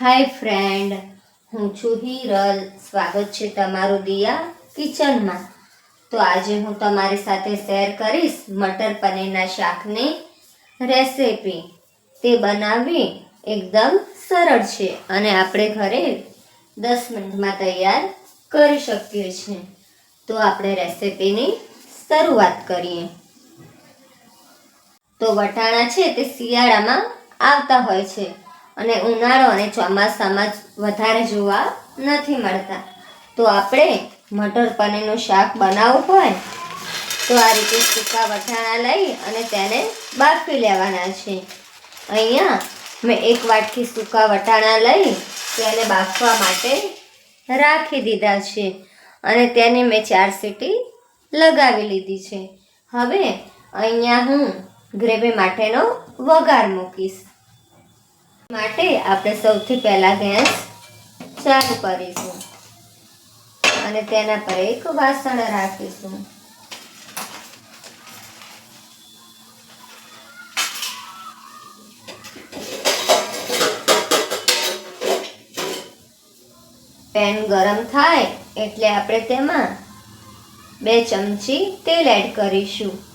હાય friend, હું છું હિરલ. સ્વાગત છે તમારું દિયા કિચનમાં. તો આજે હું તમારી સાથે શેર કરીશ મટર પનીરના શાકની રેસીપી. તે બનાવવી એકદમ સરળ છે અને આપણે ઘરે દસ મિનિટમાં તૈયાર કરી શકીએ છીએ. તો આપણે રેસિપીની શરૂઆત કરીએ. તો વટાણા છે તે શિયાળામાં આવતા હોય છે. અને ઉનાળો અને ચોમાસામાં જ વધારે જોવા નથી મળતા. તો આપણે મટર પનીરનું શાક બનાવવું હોય, તો આ રીતે સૂકા વટાણા લઈ અને તેને બાફી લેવાના છે. અહીંયા મેં એક વાટકી સૂકા વટાણા લઈ તેને બાફવા માટે રાખી દીધા છે અને તેને મેં ચાર સીટી લગાવી લીધી છે. હવે અહીંયા હું ગ્રેવી માટેનો વઘાર મૂકીશ. માટે આપણે સૌથી પહેલાં ગેસ ચાલુ કરીશું. અને તેના પર એક વાસણ રાખીશું. પેન ગરમ થાય એટલે આપણે તેમાં બે ચમચી તેલ એડ કરીશું.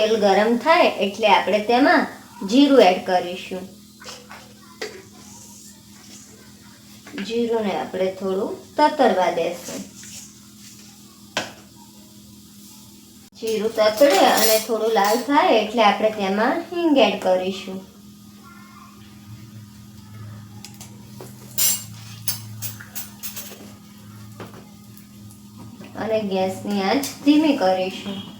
તેલ ગરમ થાય એટલે આપણે તેમાં જીરું એડ કરીશું. જીરુંને આપણે થોડું તતરવા દેશું. જીરું તતડે અને થોડું લાલ થાય એટલે આપણે તેમાં હિંગ એડ કરીશું. અને ગેસની આંચ ધીમી કરીશું.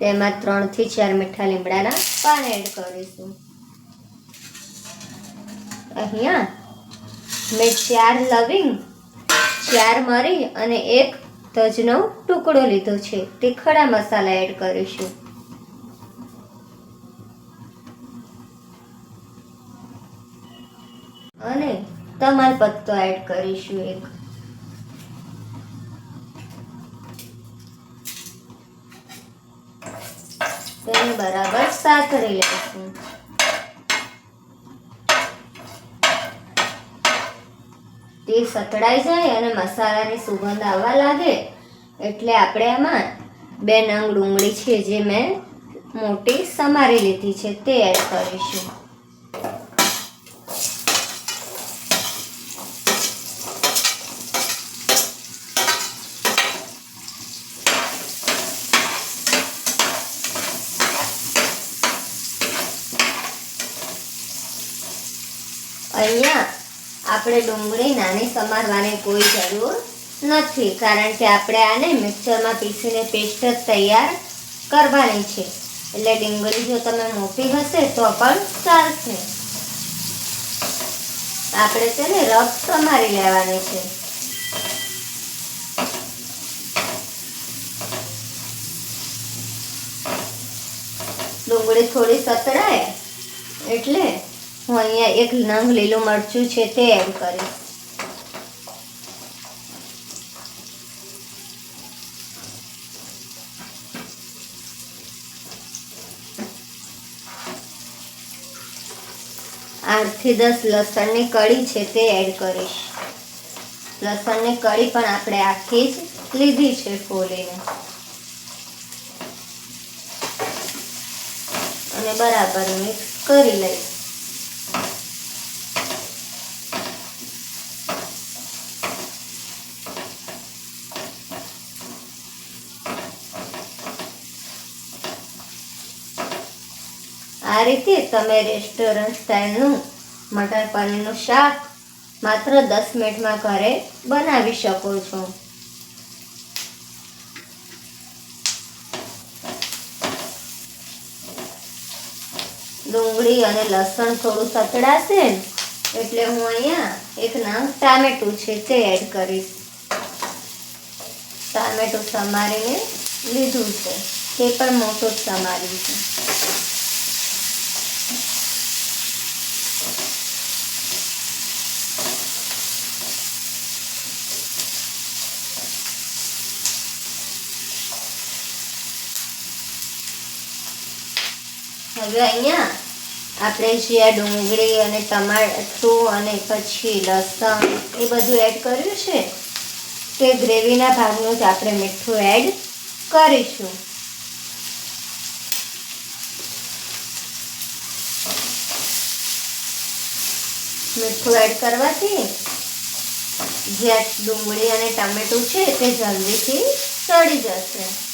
તેમાં ત્રણથી ચાર મીઠા લીમડાના પાન એડ કરીશું. અહીંયા મેં ચાર લવિંગ, ચાર મરી અને એક તજનો ટુકડો લીધો છે. તે ખડા મસાલા એડ કરીશું. અને તમાલપત્તો એડ કરીશું એક તેને બરાબર સાતળી લઈશું તે સતડાઈ જાય અને મસાલાની સુગંધ આવવા લાગે. એટલે આપણે આમાં બે નંગ ડુંગળી છે જે મેં મોટી સમારી લીધી છે, તે એડ કરીશું. અહીંયા આપણે ડુંગળી નાની સમારવાની કોઈ જરૂર નથી, કારણ કે આપણે આને મિક્સરમાં પીસીને પેસ્ટ જ તૈયાર કરવાની છે. એટલે ડુંગળી જો તમે મોટી હશે તો પણ ચાલશે. આપણે તેને રફ સમારી લેવાની છે. ડુંગળી થોડી સતરાય, એટલે હું અહીંયા એક નંગ લીલું મરચું છે તે એડ કરીશ. આઠથી દસ લસણની કળી છે તે એડ કરીશ. લસણની કળી પણ આપણે આખી જ લીધી છે ફોલીને. અને બરાબર મિક્સ કરી લઈશ. રીતે તમે રેસ્ટોરન્ટ સ્ટાઇલનું મટર પનીરનું શાક માત્ર દસ મિનિટમાં ઘરે બનાવી શકો છો. ડુંગળી અને લસણ થોડું સતડાશે એટલે હું અહીંયા એક નામ ટામેટું છે તે એડ કરીશ. ટામેટું સમારીને લીધું છે. તે પણ મોટું જ સમાર્યું છે. હવે અહીંયા આપણે જે આ ડુંગળી અને ટમાટું અને પછી લસણ એ બધું એડ કર્યું છે તે ગ્રેવીના ભાગનું જ આપણે મીઠું એડ કરીશું. મીઠું એડ કરવાથી જે ડુંગળી અને ટામેટું છે તે જલ્દીથી સડી જશે.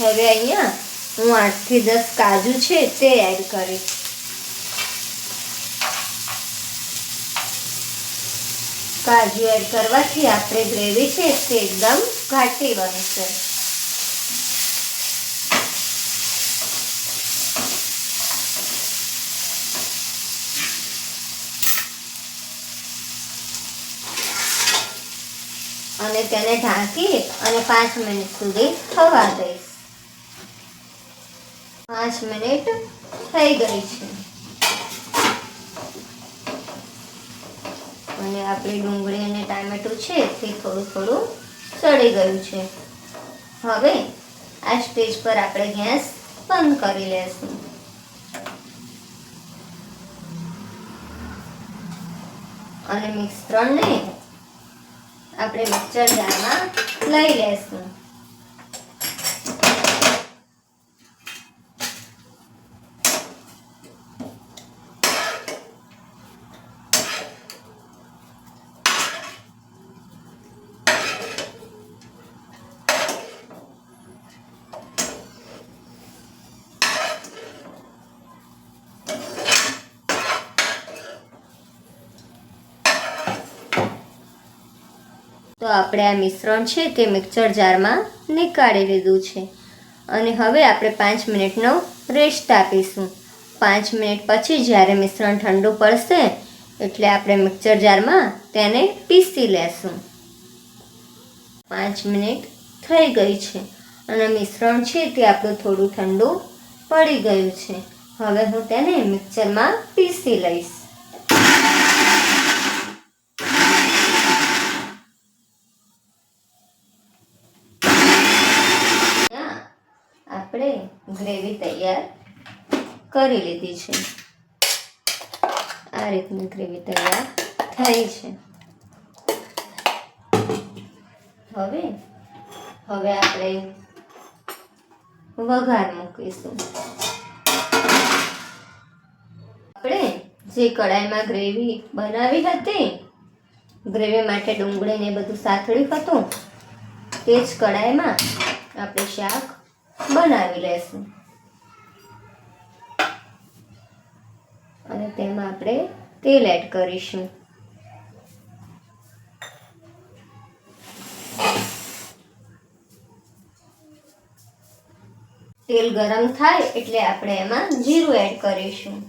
હવે અહીંયા હું આઠથી દસ કાજુ છે તે એડ કરીશ. કાજુ એડ કરવાથી આપણે ગ્રેવી છે તે એકદમ ઘાટી બનશે. અને તેને ઢાંકી અને પાંચ મિનિટ સુધી થવા દઈશ. પાંચ મિનિટ થઈ ગઈ છે. અને આપણી ડુંગળી અને ટામેટું છે તે થોડું થોડું સડી ગયું છે. હવે આ સ્ટેજ પર આપણે ગેસ બંધ કરી લેશું. અને મિશ્રણને આપણે મિક્સર જારમાં લઈ લેશું. તો આપણે આ મિશ્રણ છે તે મિક્સર જારમાં નીકાળી લીધું છે. અને હવે આપણે પાંચ મિનિટનો રેસ્ટ આપીશું. પાંચ મિનિટ પછી જ્યારે મિશ્રણ ઠંડુ પડશે, એટલે આપણે મિક્સર જારમાં તેને પીસી લેશું. પાંચ મિનિટ થઈ ગઈ છે અને મિશ્રણ છે તે આપણું થોડું ઠંડુ પડી ગયું છે. હવે હું તેને મિક્સરમાં પીસી લઈશ ત્યાં આપણે ગ્રેવી તૈયાર કરી લીધી છે. આ રીતની ગ્રેવી તૈયાર થઈ છે. હવે હવે આપણે વઘાર મૂકીશું. આપણે જે કડાઈમાં ગ્રેવી બનાવી હતી, ગ્રેવી માટે ડુંગળીને બધું સાથળ્યું હતું, તે જ કડાઈમાં આપણે શાક બનાવી લેશું અને તેમાં આપણે તેલ એડ કરીશું. તેલ ગરમ થાય એટલે આપણે એમાં જીરું એડ કરીશું.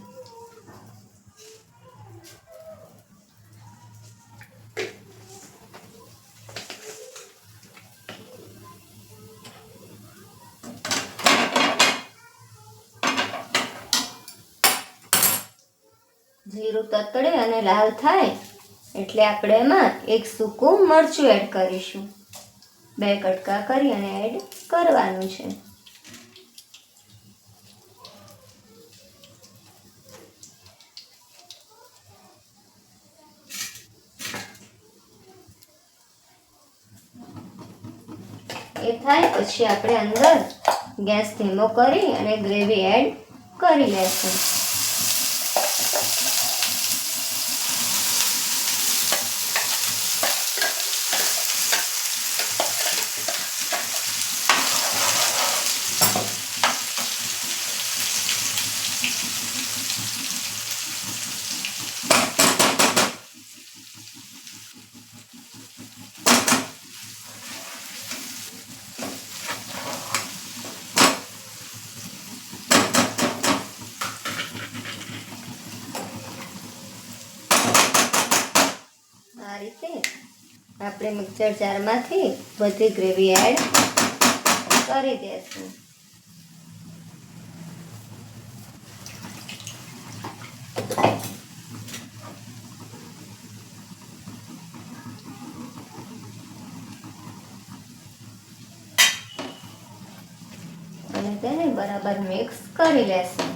જીરું તતડે અને લાલ થાય એટલે આપણે એમાં એક સૂકું મરચું એડ કરીશું. બે કટકા કરી અને એડ કરવાનું છે. એ થાય પછી આપણે અંદર ગેસ ધીમો કરી અને ગ્રેવી એડ કરી લેશું. આપણે મિક્સર જારમાંથી બધી ગ્રેવી એડ કરી દેશું. અને તેને બરાબર મિક્સ કરી લેશું.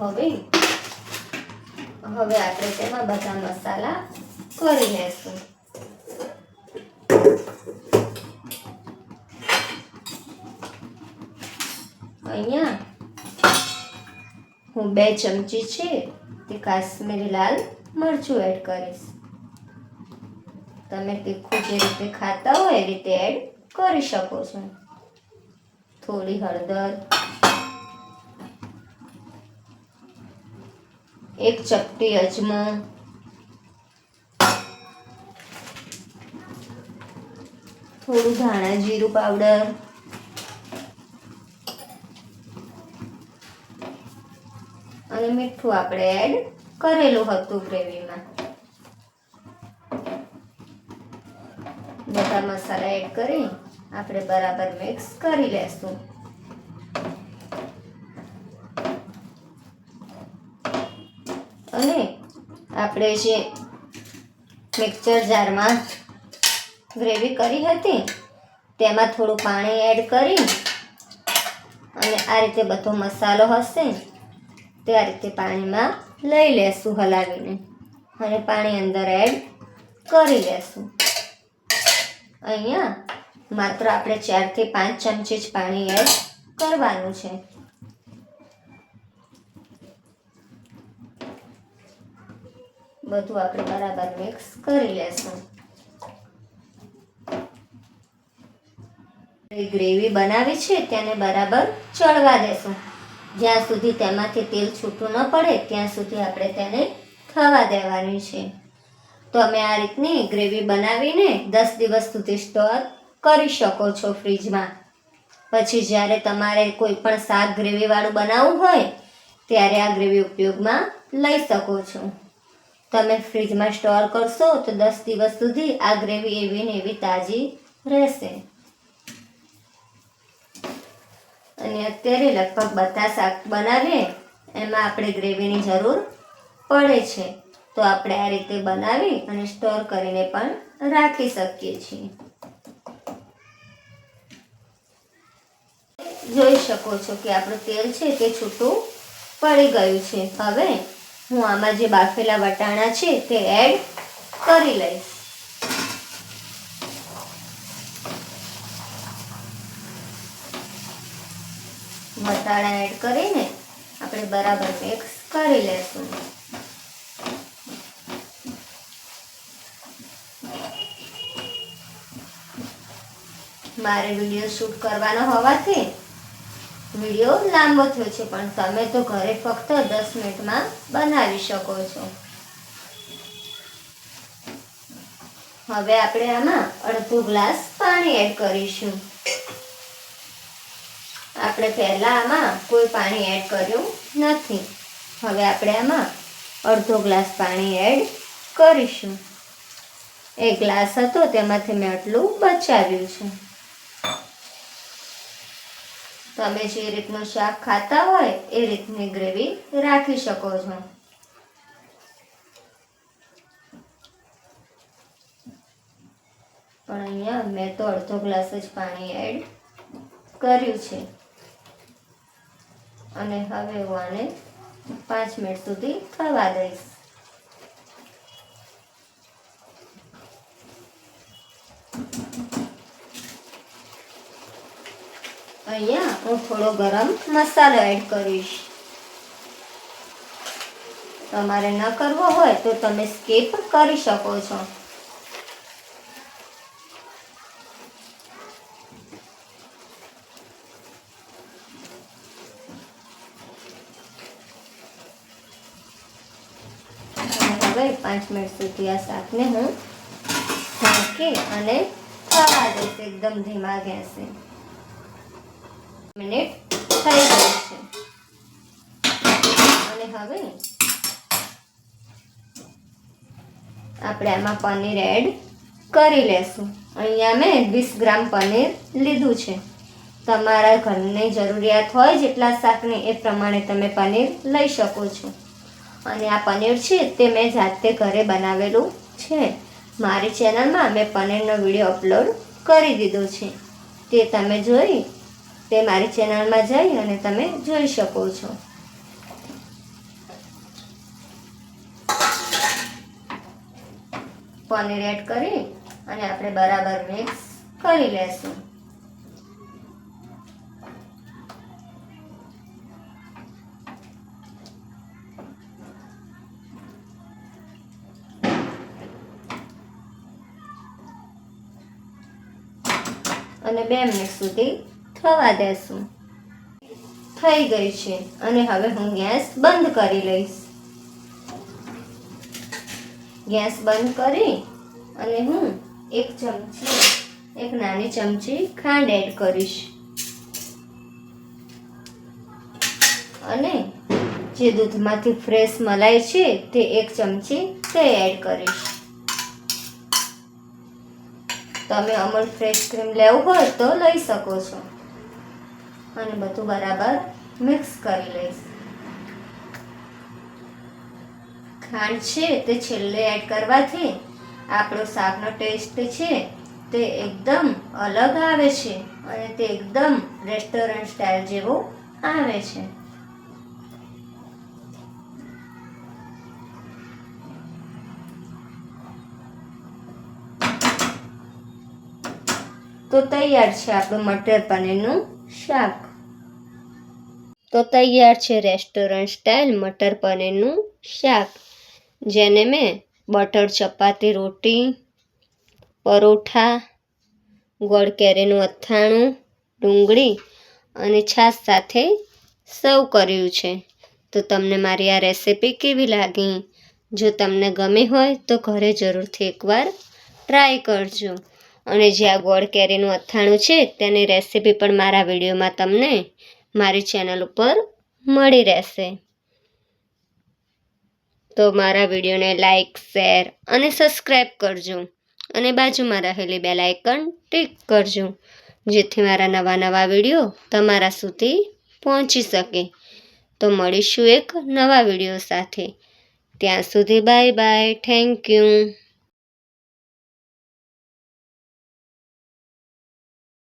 હવે હવે આપણે તેમાં બધા મસાલા કરી લેશું અહીંયા હું બે ચમચી છે તે કાશ્મીરી લાલ મરચું એડ કરીશ. તમે તીખું જે રીતે ખાતા હોય એ રીતે એડ કરી શકો છો. થોડી હળદર એક ચપટી અજમો. થોડું ધાણા જીરું પાવડર. અને મીઠું આપણે એડ કરેલું હતું ગ્રેવીમાં. બધા મસાલા એડ કરી આપણે બરાબર મિક્સ કરી લેશું અને આપણે જે મિક્સર જારમાં ગ્રેવી કરી હતી, તેમાં થોડું પાણી એડ કરી અને આ રીતે બધો મસાલો હશે, તે આ રીતે પાણીમાં લઈ લેશું હલાવીને અને પાણી અંદર એડ કરી લેશું. અહીંયા માત્ર આપણે ચારથી પાંચ ચમચી જ પાણી એડ કરવાનું છે. બધું આપણે બરાબર મિક્સ કરી લેશું. ગ્રેવી બનાવી છે તેને બરાબર ચડવા દેશું. જ્યાં સુધી તેમાંથી તેલ છૂટું ન પડે, ત્યાં સુધી આપણે તેને થવા દેવાની છે. તો અમે આ રીતની ગ્રેવી બનાવીને દસ દિવસ સુધી સ્ટોર કરી શકો છો ફ્રીજમાં. પછી જ્યારે તમારે કોઈ પણ શાક ગ્રેવીવાળું બનાવવું હોય, ત્યારે આ ગ્રેવી ઉપયોગમાં લઈ શકો છો. તમે ફ્રીજમાં સ્ટોર કરશો તો દસ દિવસ સુધી આ ગ્રેવી એવી ને એવી તાજી રહેશે. અને અત્યારે લગભગ બધા શાક બનાવીએ, એમાં આપણે ગ્રેવીની જરૂર પડે છે. તો આપણે આ રીતે બનાવી અને સ્ટોર કરીને પણ રાખી શકીએ છીએ. જોઈ શકો છો કે આપણું તેલ છે તે છૂટું પડી ગયું છે. હવે હું આમાં જે બાફેલા વટાણા છે તે એડ કરી લઈશ. વટાણા એડ કરીને આપણે બરાબર મિક્સ કરી લેશું. મારે વીડિયો શૂટ કરવાનો હોવાથી વીડિયો લાંબો થયો છે, પણ તમે તો ઘરે ફક્ત દસ મિનિટમાં બનાવી શકો છો. હવે આપણે આમાં અડધો ગ્લાસ પાણી એડ કરીશું. આપણે પહેલા આમાં કોઈ પાણી એડ કર્યું નથી. હવે આપણે આમાં અડધો ગ્લાસ પાણી એડ કરીશું. એક ગ્લાસ હતો, તેમાંથી મેં આટલું બચાવ્યું છે. તમે જે રીતનું શાક ખાતા હોય એ રીતની ગ્રેવી રાખી શકો છો. પણ અહીંયા મેં તો અડધો ગ્લાસ જ પાણી એડ કર્યું છે. અને હવે હું આને પાંચ મિનિટ સુધી થવા દઈશ. અહીંયા હું થોડો ગરમ મસાલો એડ કરીશ. તમારે ન કરવો હોય તો તમે સ્કીપ કરી શકો છો. હવે પાંચ મિનિટ સુધી આ શાકને હું ઢાંકી અને થવા દઈશ. એકદમ ધીમા ગેસે. મિનિટ થઈ ગઈ છે. અને હવે આપણે આમાં પનીર એડ કરી લેશું. અહીંયા મેં વીસ ગ્રામ પનીર લીધું છે. તમારા ઘરની જરૂરિયાત હોય જેટલા શાકની એ પ્રમાણે તમે પનીર લઈ શકો છો. અને આ પનીર છે તે મેં જાતે ઘરે બનાવેલું છે. મારી ચેનલમાં મેં પનીરનો વીડિયો અપલોડ કરી દીધો છે. તે તમે જોઈ તે મારી ચેનલમાં જઈ અને તમે જોઈ શકો છો. પનીર એડ કરી અને આપણે બરાબર મિક્સ કરી લેશું. અને બે મિનિટ સુધી થવા દેશું. થઈ ગઈ છે. અને હવે હું ગેસ બંધ કરી લઈશ. ગેસ બંધ કરી અને હું એક ચમચી, એક નાની ચમચી ખાંડ એડ કરીશ. અને જે દૂધમાંથી ફ્રેશ મલાઈ છે તે એક ચમચી તે એડ કરીશ. તમે અમૂલ ફ્રેશ ક્રીમ લેવું હોય તો લઈ શકો છો. અને બધું બરાબર મિક્સ કરી લઈશ. ખાંડ છે તે છેલ્લે એડ કરવાથી આપણો શાકનો ટેસ્ટ છે તે એકદમ અલગ આવે છે અને તે એકદમ રેસ્ટોરન્ટ સ્ટાઇલ જેવો આવે છે. તો તૈયાર છે આપણું મટર પનીરનું શાક. તો તૈયાર છે રેસ્ટોરન્ટ સ્ટાઇલ મટર પનીરનું શાક, જેને મેં બટર, ચપાતી, રોટી, પરોઠા, ગોળ કેરીનું અથાણું, ડુંગળી અને છાશ સાથે સર્વ કર્યું છે. તો તમને મારી આ રેસિપી કેવી લાગી? જો તમને ગમી હોય તો ઘરે જરૂરથી એકવાર ટ્રાય કરજો. અને જે આ ગોળ કેરીનું અથાણું છે તેની રેસિપી પણ મારા વિડીયોમાં તમને મારી ચેનલ ઉપર મળી રહેશે. તો મારા વિડીયોને લાઇક શેર અને સબસ્ક્રાઈબ કરજો. અને બાજુમાં રહેલી બેલ આઇકન ટિક કરજો, જેથી મારા નવા નવા વીડિયો તમારા સુધી પહોંચી શકે. તો મળીશું એક નવા વીડિયો સાથે. ત્યાં સુધી બાય બાય, થેન્ક યુ.